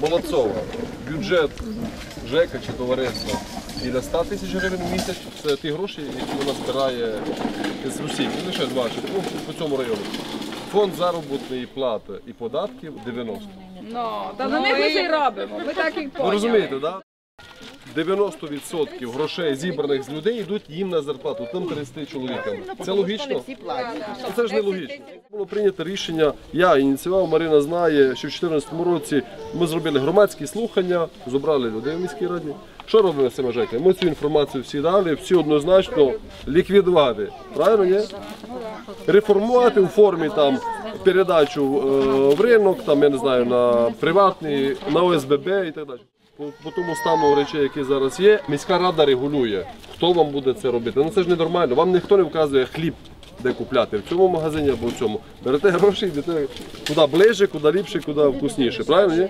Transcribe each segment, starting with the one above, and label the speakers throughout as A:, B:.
A: Молодцова. Бюджет ЖЕКа чи товариства біля 100 тисяч гривень в місяць. Це ті гроші, які вона збирає з Росії. Не лише з ваших, ну, по цьому району. Фонд заробітної плати і податків 90.
B: Ну, та на них ми це й робимо. Ми так і
A: Ви розумієте, так? 90% грошей зібраних з людей йдуть їм на зарплату, тим 30 чоловікам. Це логічно? Ну, Це ж не логічно. Було прийнято рішення. Я ініціював, Марина знає, що в 2014 році ми зробили громадські слухання, зібрали людей в міській раді. Що робимо цими жеками? Ми цю інформацію всі дали, всі однозначно ліквідувати. Правильно, ні? Реформувати у формі там передачу е, в ринок, там я не знаю, на приватний, на ОСББ і так далі. По, по тому стану речей, які зараз є, міська рада регулює, хто вам буде це робити. Ну це ж не нормально. Вам ніхто не вказує хліб, де купляти, в цьому магазині або в цьому. Берете гроші, йдете куди ближче, куди ліпше, куди вкусніше. Правильно?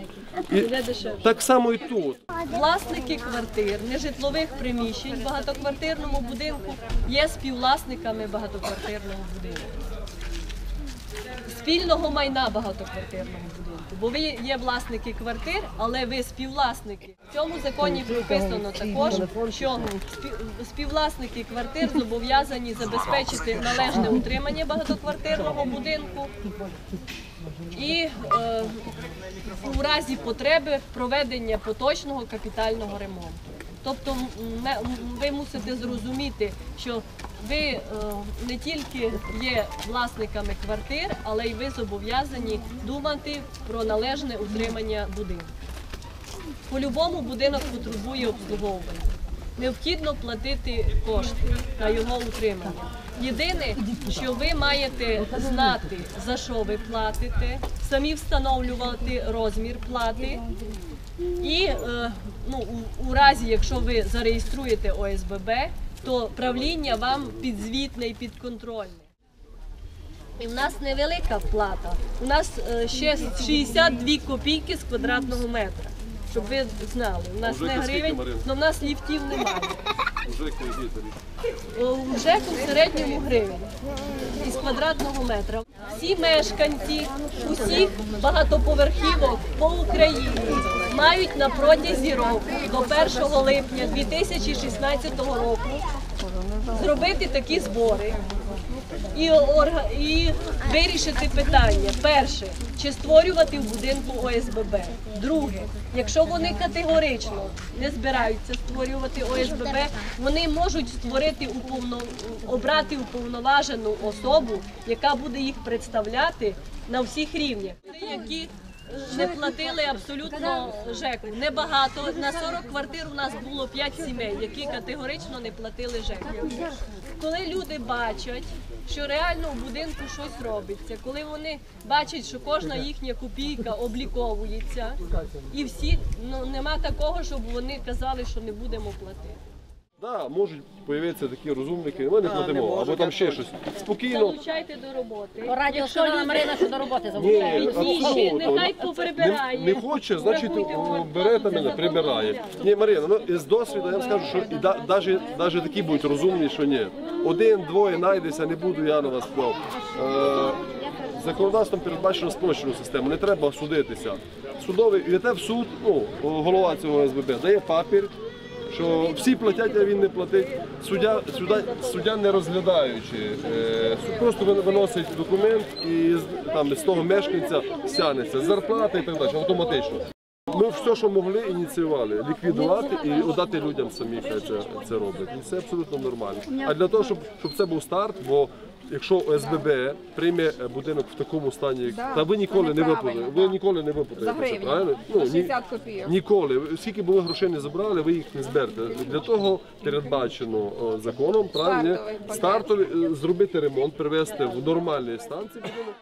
A: Ні? І так само і тут.
C: Власники квартир, нежитлових приміщень в багатоквартирному будинку є співвласниками багатоквартирного будинку. Спільного майна багатоквартирного будинку. Бо ви є власники квартир, але ви співвласники. В цьому законі прописано також, що співвласники квартир зобов'язані забезпечити належне утримання багатоквартирного будинку і е, у разі потреби проведення поточного капітального ремонту. Тобто ви мусите зрозуміти, що ви е, не тільки є власниками квартир, але й ви зобов'язані думати про належне утримання будинку. По-любому будинок потребує обслуговування. Необхідно платити кошти на його утримання. Єдине, що ви маєте знати, за що ви платите, самі встановлювати розмір плати. І е, ну, у, у разі, якщо ви зареєструєте ОСББ, то правління вам підзвітне і підконтрольне. І в нас невелика плата. У нас е, ще 62 копійки з квадратного метра. Щоб ви знали, у нас не гривень, але в нас ліфтів немає.
A: Кредитори.
C: У ЖЕКу в середньому гривень із квадратного метра. Всі мешканці усіх багатоповерхівок по Україні мають на протязі року до 1 липня 2016 року зробити такі збори і, орга... і вирішити питання. Перше, чи створювати в будинку ОСББ. Друге, якщо вони категорично не збираються створювати ОСББ, вони можуть створити уповно... обрати уповноважену особу, яка буде їх представляти на всіх рівнях. Які не платили абсолютно ЖЕКу. Небагато. На 40 квартир у нас було 5 сімей, які категорично не платили ЖЕКу. Коли люди бачать, що реально у будинку щось робиться, коли вони бачать, що кожна їхня копійка обліковується, і всі ну нема такого, щоб вони казали, що не будемо платити.
A: Да, можуть з'явитися такі розумники, ми не платимо, або там ще щось. Спокійно.
C: Долучайте до роботи.
D: Радіо сказала Марина, що до роботи
A: Ні,
D: залучають.
C: Ні,
A: абсолютно.
C: нехай поприбирає.
A: не хоче, значить бере та
C: плату,
A: мене, прибирає. Ні, Марина, ну із досвіду я вам скажу, що і да, даже, даже такі будуть розумні, що ні. Один, двоє найдеться, не буду я на вас впливав. Е, законодавством передбачено спрощену систему, не треба судитися. Судовий йдете в суд, ну, голова цього СББ дає папір. Що всі платять, а він не платить. Суддя, суддя, суддя не розглядаючи, е, просто виносить документ і там з того мешканця стягнеться зарплата і так далі, автоматично. Ми все, що могли, ініціювали ліквідувати і дати людям самі хай це, це робить. І це абсолютно нормально. А для того, щоб, щоб це був старт, бо якщо ОСББ прийме е, будинок в такому стані, як та ви ніколи не виплатите. Ви ніколи не виплатите. це. Правильно?
B: За
A: ні- Ніколи. Скільки би ви грошей не забрали, ви їх не зберете. Для того передбачено о, законом правильно, стартовий е, зробити ремонт, привести в нормальний стан цей будинок.